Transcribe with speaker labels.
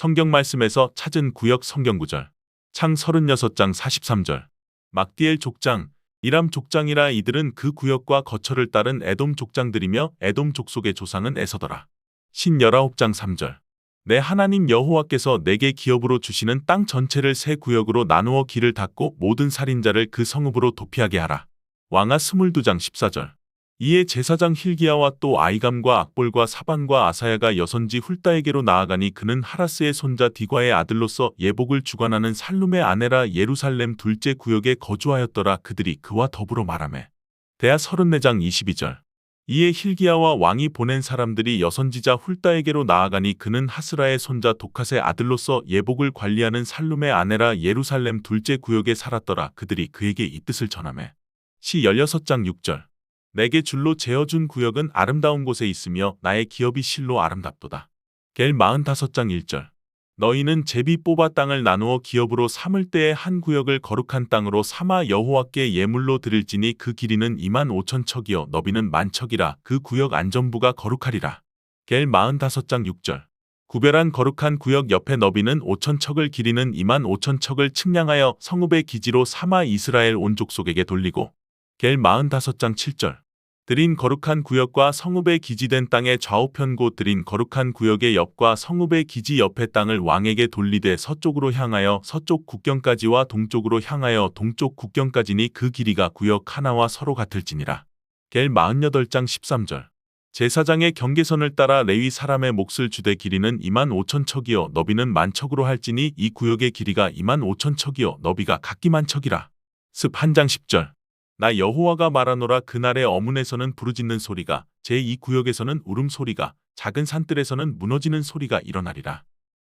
Speaker 1: 성경 말씀에서 찾은 구역 성경 구절. 창 36장 43절. 막디엘 족장, 이람 족장이라 이들은 그 구역과 거처를 따른 에돔 족장들이며 에돔 족속의 조상은 에서더라. 신 19장 3절. 내 하나님 여호와께서 내게 기업으로 주시는 땅 전체를 세 구역으로 나누어 길을 닫고 모든 살인자를 그 성읍으로 도피하게 하라. 왕하 22장 14절. 이에 제사장 힐기야와 또 아이감과 악볼과 사반과 아사야가 여선지 훌다에게로 나아가니 그는 하라스의 손자 디과의 아들로서 예복을 주관하는 살룸의 아내라 예루살렘 둘째 구역에 거주하였더라 그들이 그와 더불어 말하매. 대하 34장 22절. 이에 힐기야와 왕이 보낸 사람들이 여선지자 훌다에게로 나아가니 그는 하스라의 손자 도카의 아들로서 예복을 관리하는 살룸의 아내라 예루살렘 둘째 구역에 살았더라 그들이 그에게 이 뜻을 전하매. 시 16장 6절. 내게 줄로 재어준 구역은 아름다운 곳에 있으며 나의 기업이 실로 아름답도다. 겔 45장 1절. 너희는 제비 뽑아 땅을 나누어 기업으로 삼을 때에 한 구역을 거룩한 땅으로 삼아 여호와께 예물로 드릴지니 그 길이는 2만 5천 척이요 너비는 만 척이라 그 구역 안전부가 거룩하리라. 겔 45장 6절. 구별한 거룩한 구역 옆에 너비는 5천 척을 길이는 2만 5천 척을 측량하여 성읍의 기지로 삼아 이스라엘 온 족속에게 돌리고 겔 45장 7절. 드린 거룩한 구역과 성읍의 기지된 땅의 좌우편 곧 드린 거룩한 구역의 옆과 성읍의 기지 옆의 땅을 왕에게 돌리되 서쪽으로 향하여 서쪽 국경까지와 동쪽으로 향하여 동쪽 국경까지니 그 길이가 구역 하나와 서로 같을지니라. 겔 48장 13절. 제사장의 경계선을 따라 레위 사람의 몫을 주되 길이는 2만 5천 척이요 너비는 만 척으로 할지니 이 구역의 길이가 2만 5천 척이요 너비가 각기 만 척이라. 습한장 10절. 나 여호와가 말하노라 그날의 어문에서는 부르짖는 소리가 제2 구역에서는 울음소리가 작은 산들에서는 무너지는 소리가 일어나리라.